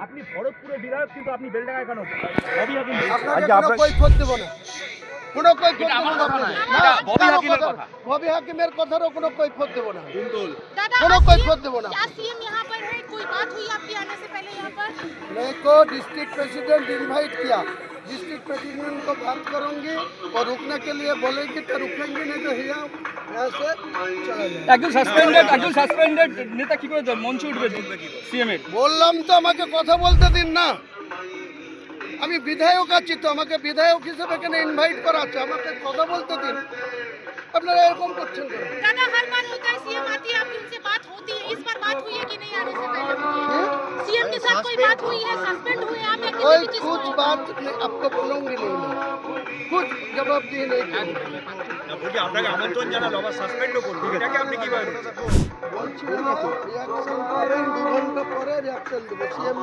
আপনি ভরতপুরে বিধায়ক কিন্তু আপনি বেলডাঙ্গায় কেন রবি হাকিম আপনাকে কোনো কৈফত দেব না কোনো কৈফত দেব না আপনাকে। না, ববি কারো হাকিমের কথা- কথা। ববি হাকিমের কথারও কোনো কৈফত দেব না दादा कोनो आज कोई CM खोद देबो ना। क्या सीएम यहाँ पर है कोई बात हुई आपके आने से पहले यहाँ पर मेरे को डिस्ट्रिक्ट प्रेसिडेंट इनवाइट किया डिस्ट्रिक्ट प्रेसिडेंट को बात करूंगी और रुकने के लिए बोलेंगे तो रुकेंगे नहीं तो यहाँ यहाँ से चला जाए একজন সাসপেন্ডেড একজন সাসপেন্ডেড নেতা কি করে দেয়? মঞ্চে উঠবে সিএম এর বললাম তো আমাকে কথা বলতে দিন না আমি বিধায়ক আছি তো আমাকে বিধায়ক হিসেবে এখানে ইনভাইট করা আছে আমাকে কথা বলতে দিন আপনারা এরকম করছেন কেন दादा हर बार होता है सीएम आती है आपकी उनसे बात होती है इस बार बात हुई है कि नहीं आने से पहले सीएम के साथ कोई बात हुई है सस्पेंड हुए कुछ को बात नहीं, आपको बोलूंगी नहीं मैं कुछ जवाबदेही नहीं करूंगी। বলছি আপনাকে আমন্ত্রণ জানালো আবার সাসপেন্ডও করবে এটাকে আপনি কিভাবে দেখছেন? বলছি না রিয়াকশন করেন দু ঘন্টা পরে রিয়াকশন দেবো সিএম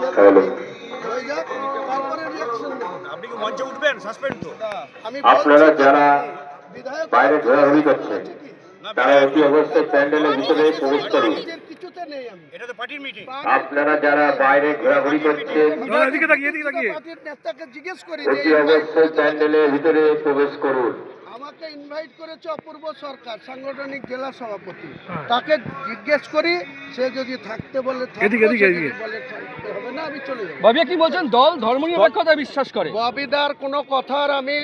হয়ে যাক তারপরে রিয়াকশন দেবো আপনি কি মঞ্চে উঠবেন সাসপেন্ড তো আমি আপনারা বলছি তো, যারা বিধায়ক বাইরে ঘোরাঘুরি করছেন তারা অতি অবস্থায় প্যান্ডেলের ভিতরে প্রবেশ করুন নিজের কিছুতে নেই আমি। এটা তো পার্টির মিটিং আপনারা যারা বাইরে ঘোরাঘুরি করছেন পার্টির নেতাকে জিজ্ঞেস করি যে প্যান্ডেলের ভিতরে প্রবেশ করুন। আমাকে ইনভাইট করেছে অপূর্ব সরকার সাংগঠনিক জেলা সভাপতি। তাকে জিজ্ঞেস করি সে যদি থাকতে বলে হবে না আমি চলে যাব। বাবিয়া কি বলছেন? দল ধর্মনিরপেক্ষতা বিশ্বাস করে। ববিদার কোনো কথার আমি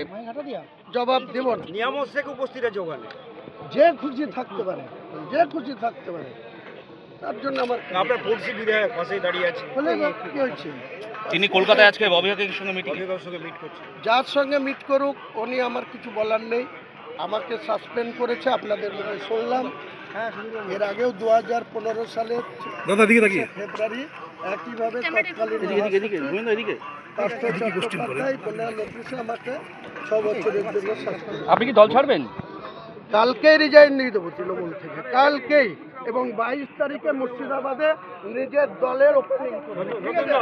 জবাব দেব না। নিয়ামত শেখ উপস্থিত আছে ওখানে। যে খুশি থাকতে পারে যে খুশি থাকতে পারে তার জন্য আমার আপনার পড়শি বিধায়ক পাশেই দাঁড়িয়ে আছে। বলে দাও, কি হয়েছে? তিনি কলকাতায় আজকে ববি হাকিমের সঙ্গে মিটিং সঙ্গে মিট করছে। যার সঙ্গে মিট করুক উনি আমার কিছু বলার নেই। আমাকে সাসপেন্ড করেছে আপনাদের মনে শুনলাম। এর আগেও দু হাজার পনেরো সালের ফেব্রুয়ারি একইভাবে আমাকে ছ বছরের জন্য সাসপেন্ড আপনি কি দল ছাড়বেন? কালকেই রিজাইন দিয়ে দেবো তৃণমূল থেকে কালকেই। এবং বাইশ তারিখে মুর্শিদাবাদে নিজের দলের ওপেনিং করবে। ঠিক আছে?